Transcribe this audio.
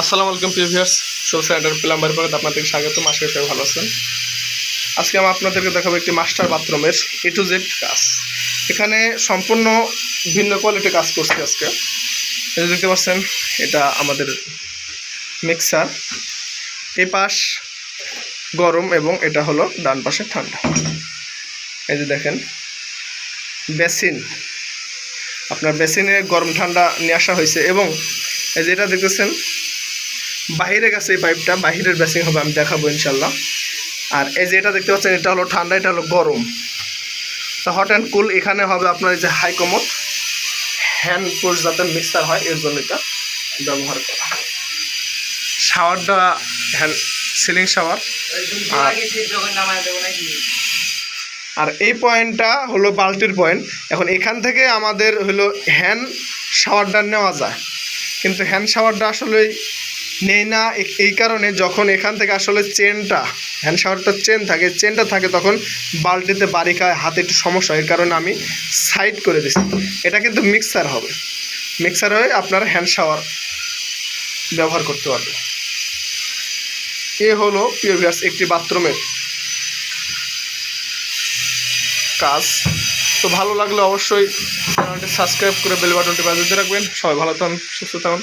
আসসালামু আলাইকুম প্রিভিয়ার্স সোলসা enter plumber পরে আপনাদেরকে স্বাগত আশা করি ভালো আছেন। আজকে আমি আপনাদেরকে দেখাবো একটি মাস্টার বাথরুমের এ টু জেড কাজ। এখানে সম্পূর্ণ ভিন্ন কোয়ালিটি কাজ করছি আজকে। যে দেখতে পাচ্ছেন, এটা আমাদের মিক্সার এই পাশ গরম এবং এটা হলো ডান পাশে ঠান্ডা। এই যে দেখেন, বেসিন। আপনার বেসিনে গরম ঠান্ডা নিয়ে আসা হয়েছে এবং এই যে এটা দেখতেছেন বাহিরে গেছে এই পাইপটা বাহিরের বেসিং হবে, আমি দেখাবো ইনশাল্লাহ আর এই যে এটা দেখতে পাচ্ছেন, এটা হলো ঠান্ডা, এটা হলো গরম। তো হট অ্যান্ড কুল এখানে হবে আপনার এই যে হাই কমোড হ্যান্ড পুশ যাতে মিক্সার হয়, এর জন্য এটা ব্যবহার করা। শাওয়ারটা হ্যান্ড সিলিং শাওয়ার আর এই পয়েন্টটা হলো বাল্টির পয়েন্ট এখন এখান থেকে আমাদের হলো হ্যান্ড শাওয়ারটা নেওয়া যায়। কিন্তু হ্যান্ড শাওয়ারটা আসলে নেই না এই কারণে যখন এখান থেকে আসলে চেনটা হ্যান্ড শাওয়ারটা চেন থাকে, চেনটা থাকে তখন বাল্টিতে বাড়ি খায় হাতে একটু সমস্যা এর কারণে আমি সাইড করে দিচ্ছি এটা কিন্তু মিক্সার হবে। মিক্সার হয়ে আপনার হ্যান্ড শাওয়ার ব্যবহার করতে পারবে। এ হলো পিওভিয়ার্স একটি বাথরুমের কাজ। তো ভালো লাগলে অবশ্যই চ্যানেলটি সাবস্ক্রাইব করে বেল বাটনটি বাজিয়ে রাখবেন। সবাই ভালো থাকুন, সুস্থ থাকুন।